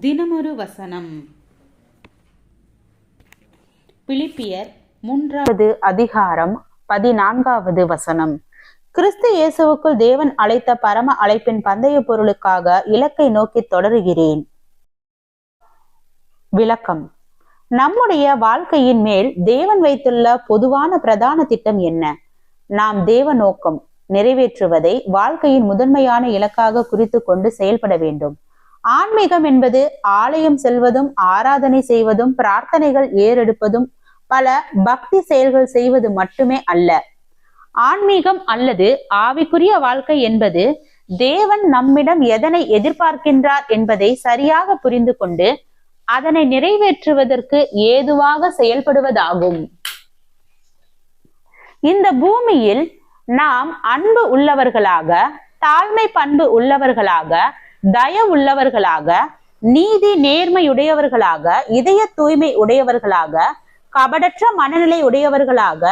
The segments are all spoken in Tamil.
தினமொரு வசனம். பிலிப்பியர் மூன்றாவது அதிகாரம் பதினான்காவது வசனம். கிறிஸ்து இயேசுவுக்குள் தேவன் அழைத்த பரம அழைப்பின் பந்தய பொருளுக்காக இலக்கை நோக்கி தொடருகிறேன். விளக்கம். நம்முடைய வாழ்க்கையின் மேல் தேவன் வைத்துள்ள பொதுவான பிரதான திட்டம் என்ன? நாம் தேவ நோக்கம் நிறைவேற்றுவதை வாழ்க்கையின் முதன்மையான இலக்காக குறித்து கொண்டு செயல்பட வேண்டும். ஆன்மீகம் என்பது ஆலயம் செல்வதும் ஆராதனை செய்வதும் பிரார்த்தனைகள் ஏறெடுப்பதும் பல பக்தி செயல்கள் செய்வது மட்டுமே அல்ல. ஆன்மீகம் அல்லது ஆவிக்குரிய வாழ்க்கை என்பது தேவன் நம்மிடம் எதனை எதிர்பார்க்கின்றார் என்பதை சரியாக புரிந்து கொண்டு அதனை நிறைவேற்றுவதற்கு ஏதுவாக செயல்படுவதாகும். இந்த பூமியில் நாம் அன்பு உள்ளவர்களாக தாழ்மை பண்பு உள்ளவர்களாக தயவுள்ளவர்களாக நீதி நேர்மையுடையவர்களாக இதய தூய்மை உடையவர்களாக கபடற்ற மனநிலை உடையவர்களாக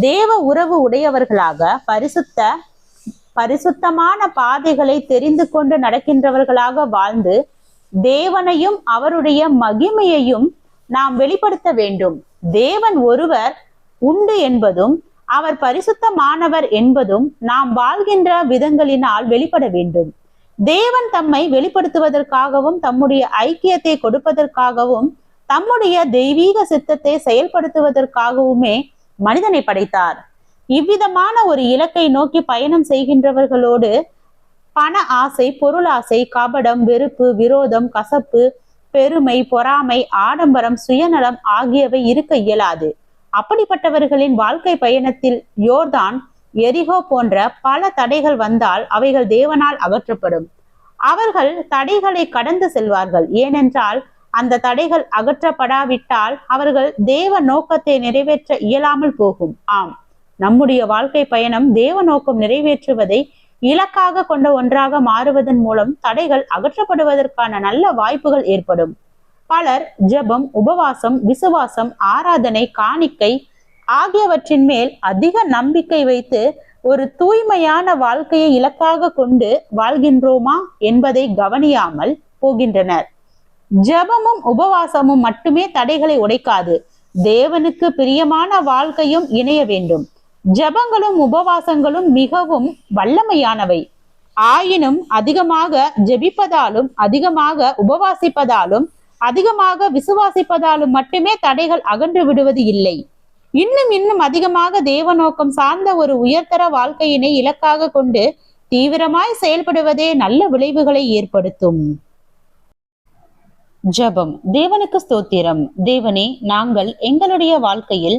தேவ உறவு உடையவர்களாக பரிசுத்த பரிசுத்தமான பாதைகளை தெரிந்து கொண்டு நடக்கின்றவர்களாக வாழ்ந்து தேவனையும் அவருடைய மகிமையையும் நாம் வெளிப்படுத்த வேண்டும். தேவன் ஒருவர் உண்டு என்பதும் அவர் பரிசுத்தமானவர் என்பதும் நாம் வாழ்கின்ற விதங்களினால் வெளிப்பட வேண்டும். தேவன் தம்மை வெளிப்படுத்துவதற்காகவும் தம்முடைய ஐக்கியத்தை கொடுப்பதற்காகவும் தம்முடைய தெய்வீக சித்தத்தை செயல்படுத்துவதற்காகவுமே மனிதனை படைத்தார். இவ்விதமான ஒரு இலக்கை நோக்கி பயணம் செய்கின்றவர்களோடு பண ஆசை பொருள் ஆசை கபடம் வெறுப்பு விரோதம் கசப்பு பெருமை பொறாமை ஆடம்பரம் சுயநலம் ஆகியவை இருக்க இயலாது. அப்படிப்பட்டவர்களின் வாழ்க்கை பயணத்தில் யோர்தான் எரிகோ போன்ற பல தடைகள் வந்தால் அவைகள் தேவனால் அகற்றப்படும். அவர்கள் தடைகளை கடந்து செல்வார்கள். ஏனென்றால் அந்த தடைகள் அகற்றப்படாவிட்டால் அவர்கள் தேவ நோக்கத்தை நிறைவேற்ற இயலாமல் போகும். ஆம். நம்முடைய வாழ்க்கை பயணம் தேவ நோக்கம் நிறைவேற்றுவதை இலக்காக கொண்ட ஒன்றாக மாறுவதன் மூலம் தடைகள் அகற்றப்படுவதற்கான நல்ல வாய்ப்புகள் ஏற்படும். பலர் ஜெபம் உபவாசம் விசுவாசம் ஆராதனை காணிக்கை ஆகியவற்றின் மேல் அதிக நம்பிக்கை வைத்து ஒரு தூய்மையான வாழ்க்கையை இலக்காக கொண்டு வாழ்கின்றோமா என்பதை கவனியாமல் போகின்றனர். ஜெபமும் உபவாசமும் மட்டுமே தடைகளை உடைக்காது. தேவனுக்கு பிரியமான வாழ்க்கையும் இணைய வேண்டும். ஜெபங்களும் உபவாசங்களும் மிகவும் வல்லமையானவை. ஆயினும் அதிகமாக ஜெபிப்பதாலும் அதிகமாக உபவாசிப்பதாலும் அதிகமாக விசுவாசிப்பதாலும் மட்டுமே தடைகள் அகன்று விடுவது இல்லை. இன்னும் இன்னும் அதிகமாக தேவ நோக்கம் சார்ந்த ஒரு உயர்தர வாழ்க்கையினை இலக்காக கொண்டு தீவிரமாய் செயல்படுவதே நல்ல விளைவுகளை ஏற்படுத்தும். ஜெபம். தேவனுக்கு ஸ்தோத்திரம். தேவனே நாங்கள் எங்களுடைய வாழ்க்கையில்